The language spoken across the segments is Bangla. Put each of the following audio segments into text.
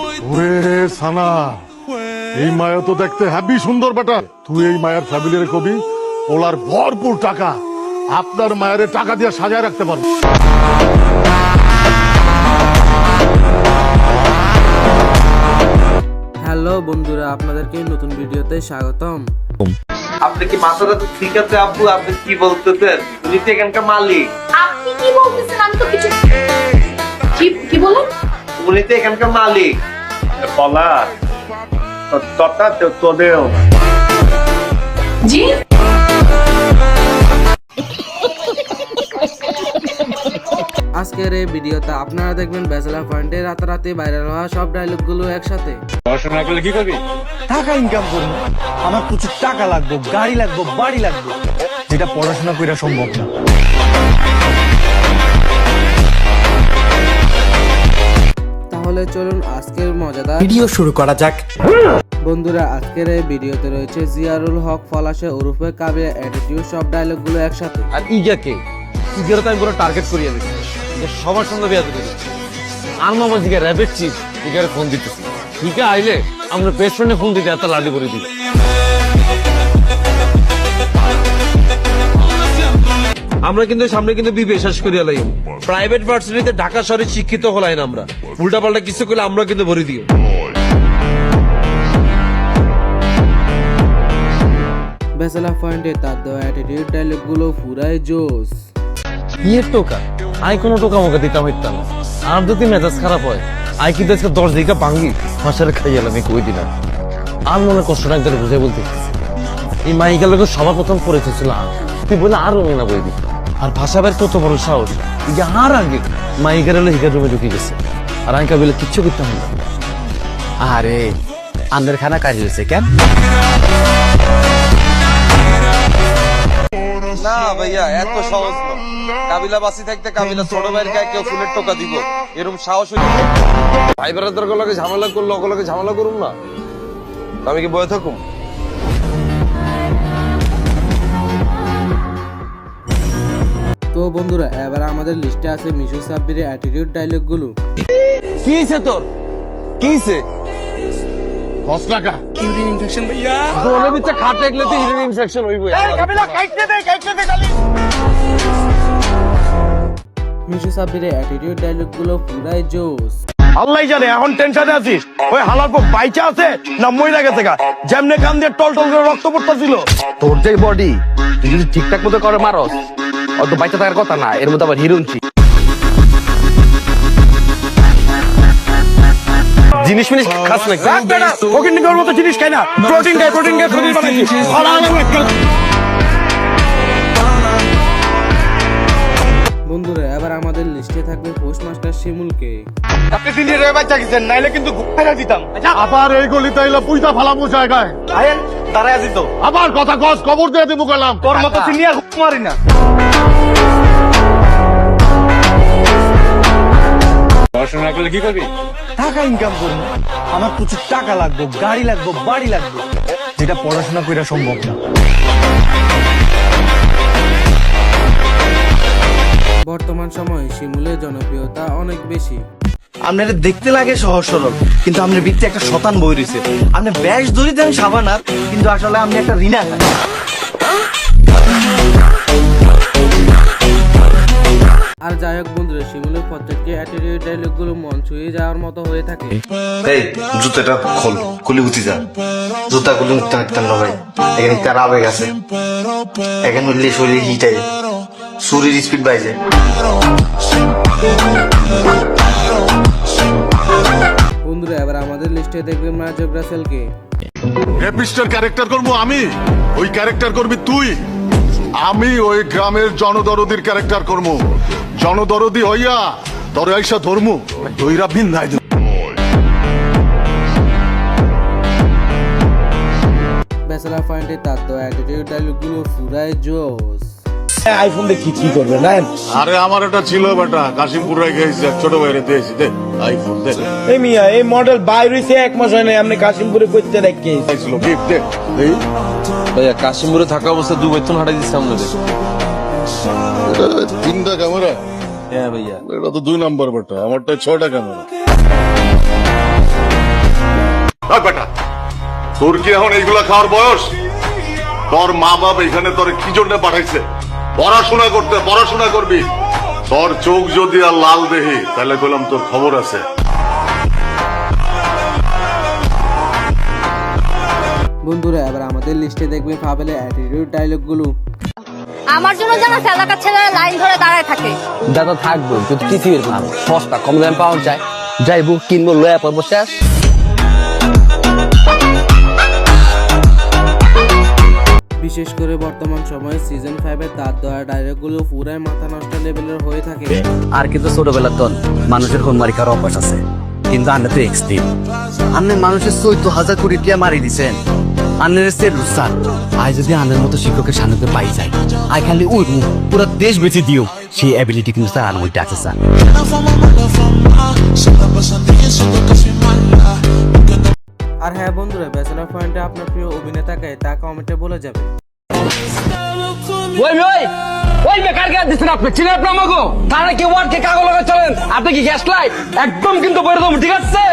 ওরে সানা এই মায়া তো দেখতে হ্যাপি সুন্দর বেটা। তুই এই মায়ের ফ্যামিলির কবি ওলার ভরপুর টাকা। আপনার মায়ের টাকা দিয়ে সাজায় রাখতে পারব। হ্যালো বন্ধুরা আপনাদেরকে নতুন ভিডিওতে স্বাগতম। আপনি কি মাথাটা তো ঠিক আছে আপু আপনি কি বলতেছেন? উনি তো এখানকার মালিক। আপনি কি বলতেছেন? আমি তো কিছু কি কি বলেন উনি তো এখানকার মালিক। বলা তথা তোদেও জি? আজকের এই ভিডিওতে আপনারা দেখবেন ব্যাচেলার পয়েন্টে রাতারাতি ভাইরাল হওয়া সব ডায়লগগুলো একসাথে। পড়াশোনা করলে কি করবি? টাকা ইনকাম করব। আমার প্রচুর টাকা লাগবে গাড়ি লাগবে বাড়ি লাগবে। যেটা পড়াশোনা করা সম্ভব না। তাহলে চলুন আজকের মজাদার ভিডিও শুরু করা যাক। বন্ধুরা আজকের এই ভিডিওতে রয়েছে জিয়ারুল হক ফলাশে ওরফে কাবিয়া অ্যাটিটিউড সব ডায়লগগুলো একসাথে। আর ইগাকে ইগারে তো আমি পুরো টার্গেট করিয়ে দিচ্ছি। যে সবার সঙ্গে বিয়া দিতে আর মামা জিগা র্যাবেট চিফ ইগারে ফোন দিতেছি। আছে আইলে আমরা বেস্ট ফ্রেন্ডে ফোন দিতে এত লাডি করে দিই। আমরা কিন্তু সামনে কিন্তু বি বিশ্বাস করিয়া লাই প্রাইভেট ভার্সিটিতে ঢাকা শহরে শিক্ষিত হলাই না আমরা। উল্টা পাল্টা কিছু করলে আমরা কিন্তু ভরে দিও। ব্যাচেলার পয়েন্টে তার দেওয়া অ্যাটিটিউড ডায়লগগুলো ফুরাই জোস বিয়ের টোকা? আই কোনো টোকা মোকা দিতাম হইতাম আর যদি মেজাজ খারাপ হয় আই কিন্তু আজকে দশ দিকা ভাঙ্গি মাসারে খাইয়ালাম আমি কই দিলাম আর মনে কষ্ট না একদম বুঝে বলতে। এই মাইকার লোক সবার প্রথম পরিচয় ছিল আর। তুই বলে আর না বই দি আর ভাষা বের কত বড় সাহস। আর আগে মাইকার হলো হিকার রুমে ঢুকে গেছে। আর আমি বলে কিচ্ছু করতে হবে না। আরে আন্দের খানা কাজ হয়েছে কেন? না ভাইয়া এত সহজ কাবিলা বাসি থাকতে কাবিলা ছোট ভাইয়ের গায়ে কেউ ফুলের টোকা দিব। এরকম সাহস হইলে ভাই বেড়াদার লগে ঝামেলা করল লগে ঝামেলা করুম না। আমি কি বয়ে থাকুম? তো বন্ধুরা এবার আমাদের লিস্টে আছে মিশু সাব্বিরের অ্যাটিটিউড ডায়লগগুলো কি হইছে তোর? কি হইছে? দশ টাকা দোলের ভিতরে খাটে তো ইউরিন ইনফেকশন হইবই। মিশু সাব্বিরের অ্যাটিটিউড ডায়লগগুলো পুরাই জোস আল্লাহ জানে এখন টেনশনে আছিস? ওই হালার পর বাইচা আছে না মইরা গেছে গা? যেমনে কান দিয়ে টল টল করে রক্ত পড়তেছিল। তোর যে বডি তুই যদি ঠিকঠাক মতো করে মারস অত বাইচা থাকার কথা না এর মধ্যে আবার হিরুঞ্চি জিনিস মিনিস খাস না ওকে নিকর মতো জিনিস খাই না। প্রোটিন খাই প্রোটিন খাই প্রোটিন বানাইছি। লিস্টে থাকবে পোস্ট মাস্টার শিমুলকে। আপনি তিন দিন বাচ্চা গেছেন নাইলে কিন্তু ঘুমাইরা দিতাম। আবার এই গলিতে এলো পুইতা ফালাবো জায়গায়। আয়েন তারাই আজি তো। আবার কথা কস খবর দিয়ে দেবো গেলাম। তোর মতো সিনিয়র ঘুমারি না। পড়াশোনা করলে কি করবি? টাকা ইনকাম করব আমার প্রচুর টাকা লাগবে গাড়ি লাগবে বাড়ি লাগবে। যেটা পড়াশোনা করে সম্ভব না। বর্তমান সময়ে শিমুলের জনপ্রিয়তা অনেক বেশি। আপনার দেখতে লাগে সহজ সরল কিন্তু আপনার ভিতরে একটা শতান বই রয়েছে। আপনি ব্যাস ধরি দেন সাবানার কিন্তু আসলে আপনি একটা খান। আর যাই হোক বন্ধুরা শিমুলের প্রত্যেকটি অ্যাটিটিউড ডায়লগগুলো মন ছুঁয়ে যাওয়ার মতো হয়ে থাকে। এই জুতাটা খোল খুলি উঠি যা। জুতা খুলি উঠতে উঠতে না ভাই এখানে তার আবেগ আছে। এখানে উঠলে শরীরে হিটাই শরীর স্পিড বাইছে বন্ধুরা এবার আমাদের লিস্টে দেখবেন রাজব রাসেলকে রেপিস্টার ক্যারেক্টার করব আমি? ওই ক্যারেক্টার করবি তুই। আমি ওই গ্রামের জনদরদির ক্যারেক্টার করব। জনদরদি হইয়া তোর আইসা ধর্ম দইরা ভিন্নাই দেব। ব্যাচেলার পয়েন্টে তার তো অ্যাটিটিউড ডায়লগগুলো ফুরাই জোস। আইফোন দিয়ে কি কি করবে? না আরে আমার একটা ছিল বেটা কাশিমপুর এসেছি ছোট বাইরে দিয়েছি দে আইফোন দে। এই মিয়া এই মডেল বাইর হইছে এক মাস হয় না আপনি কাশিমপুরে করতে রেখে আইছিল গিফট দে। এই। ভাইয়া কাশিমপুরে থাকা অবস্থা দু বেতন হাঁটাই দিচ্ছে আমাদের এটা তিনটা ক্যামেরা হ্যাঁ ভাইয়া। এটা তো দুই নাম্বার বেটা আমারটা ছয়টা ক্যামেরা বেটা তোর কি এখন এইগুলা খাওয়ার বয়স? তোর মা বাপ এখানে তোর কি জন্য পাঠাইছে? পড়াশোনা করতে পড়াশোনা করবি। তোর চোখ যদি আর লাল দেহি তাহলে বললাম তোর খবর আছে। বন্ধুরা এবার আমাদের লিস্টে দেখবে ফাবেলের অ্যাটিটিউড ডায়লগগুলো আমার জন্য যেন এলাকার ছেলেরা লাইন ধরে দাঁড়ায় থাকে। দাদা থাকব কিন্তু না। সস্তা কম দামে পাওয়া যায়। যাইবো কিনবো লয়া পড়ব শেষ। বিশেষ করে বর্তমান সময়ে সিজন ফাইভের তার দেওয়া ডায়লগগুলো পুরাই মাথা নষ্ট লেভেলের হয়ে থাকে। আর কিন্তু ছোটবেলার তন মানুষের খুন মারি খাওয়ার অভ্যাস আছে। কিন্তু আন্না তো এক্সট্রিম আপনি মানুষের চৈত্য হাজার কোটি টিয়া মারি দিছেন। আন্নের সে আজ যদি আন্নের মতো শিক্ষকের সান্নিধ্য পাই যায় আই খালি উই পুরো দেশ বেঁচে দিও। সেই অ্যাবিলিটি কিন্তু স্যার আনমই আছে স্যার। আর হ্যাঁ বন্ধুরা ব্যাচেলার পয়েন্টে আপনার প্রিয় অভিনেতাকে তা কমেন্টে বলে যাবে ওই ওই ওই বেকার গ্যাস দিচ্ছেন আপনি? চিনেন আপনি আমাকে? তাহলে কি ওয়ার্ড কে কাগজ লাগা চলেন? আপনি কি গ্যাস লাইট একদম কিন্তু বলে দেবো ঠিক আছে?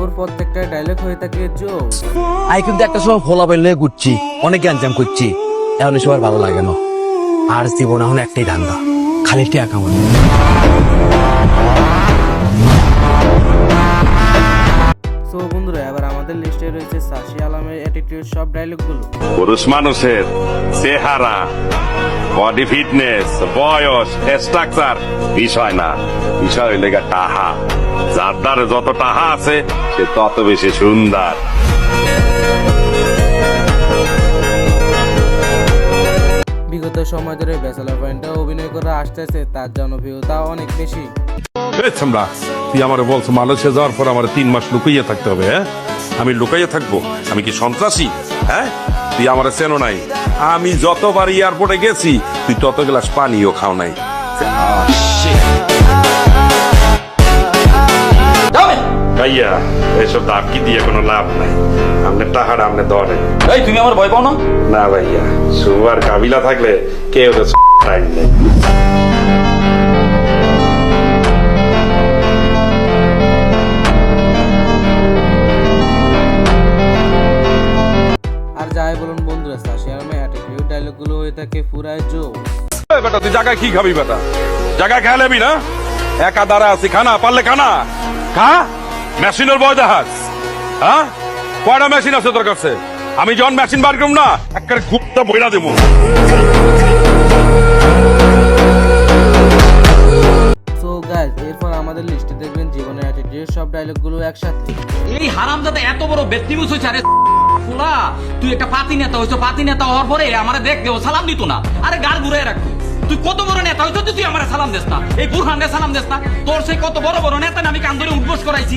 ওর প্রত্যেকটা ডায়লগ হয়ে থাকে জোক আই কিন্তু একটা সময় ঘুরছি অনেক জ্ঞানজাম করছি। এখন সবার ভালো লাগে না। আর জীবন এখন একটাই ধান্দা খালি টিয়া কামানো সো বন্ধুরা এবার আমাদের লিস্টে রয়েছে সাশি আলমের অ্যাটিটিউড সব ডায়লগগুলো পুরুষ মানুষের চেহারা বডি ফিটনেস বয়স স্ট্রাকচার বিষয় না। বিষয় হইলে টাহা। যার দ্বারে যত টাহা আছে সে তত বেশি সুন্দর। বিগত সময় ধরে ব্যাচেলার পয়েন্টে অভিনয় করে আসতেছে তার জনপ্রিয়তা অনেক বেশি। তুই আমার বলছো মালয়েশিয়া যাওয়ার পর আমার তিন মাস লুকাইয়া থাকতে হবে হ্যাঁ? আমি লুকাইয়া থাকব। আমি কি সন্ত্রাসী হ্যাঁ? তুই আমার চেনো নাই। আমি যতবার এয়ারপোর্টে গেছি তুই তত গ্লাস পানিও খাও নাই। ভাইয়া এসব দাবকি দিয়ে কোনো লাভ নাই। আপনার টাকাটা আপনি ধরে এই তুমি আমার ভয় পাও না? না ভাইয়া সুবার কাবিলা থাকলে কেউ তো টাইম নেই। হয়ে থাকে পুরাই বেটা তুই জায়গায় কি খাবি বেটা? জায়গায় খেয়ে নেবি না? একা দাঁড়া আছি খানা পারলে খানা। খা? মেশিনের বয় দেখাস। হ্যাঁ কয়টা মেশিন আছে তোর কাছে? আমি যখন মেশিন বার করব না একবারে খুবটা বইরা দেবো। গাইজ এরপর আমাদের লিস্টে দেখবেন জীবনের অ্যাটিটিউড সব ডায়লগগুলো একসাথে। এই হারাম যাতে এত বড় ব্যক্তিবুজ হয়েছে আরে ফুলা তুই একটা পাতি নেতা হইছো পাতি নেতা হওয়ার পরে আমারে দেখ দেও সালাম দিত না। আরে গাল ঘুরে রাখতো তুই কত বড় নেতা হইছো তুই আমারে সালাম দেস না। এই বুরহান সালাম দেস না। তোর সে কত বড় বড় নেতা আমি কান ধরে উদ্বোস করাইছি।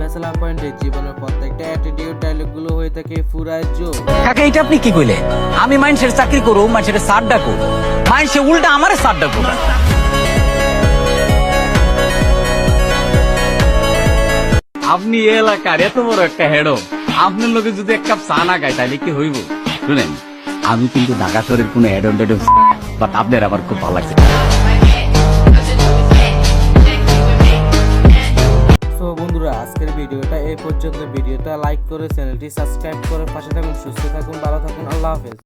ব্যাচেলার পয়েন্টে জীবনের প্রত্যেকটা অ্যাটিটিউড ডায়লগগুলো হয়ে থাকে পুরাই জোক কাকা এটা আপনি কি কইলেন? আমি মানুষের চাকরি করো মানুষের সার ডাকো মানুষে উল্টা আমারে সার ডাকো আপনি এলাকার এত বড় একটা হেডো আপনার লোকে যদি এক কাপ চা না খায় তাহলে কি হইব? শুনেন, আমি কিন্তু ঢাকা শহরের কোনো হেড বাট আপনার আমার খুব ভালো লাগছে। বন্ধুরা, আজকের ভিডিওটা এই পর্যন্ত। ভিডিওটা লাইক করে চ্যানেলটি সাবস্ক্রাইব করে, পাশে থাকুন, সুস্থ থাকুন, ভালো থাকুন, আল্লাহ হাফেজ।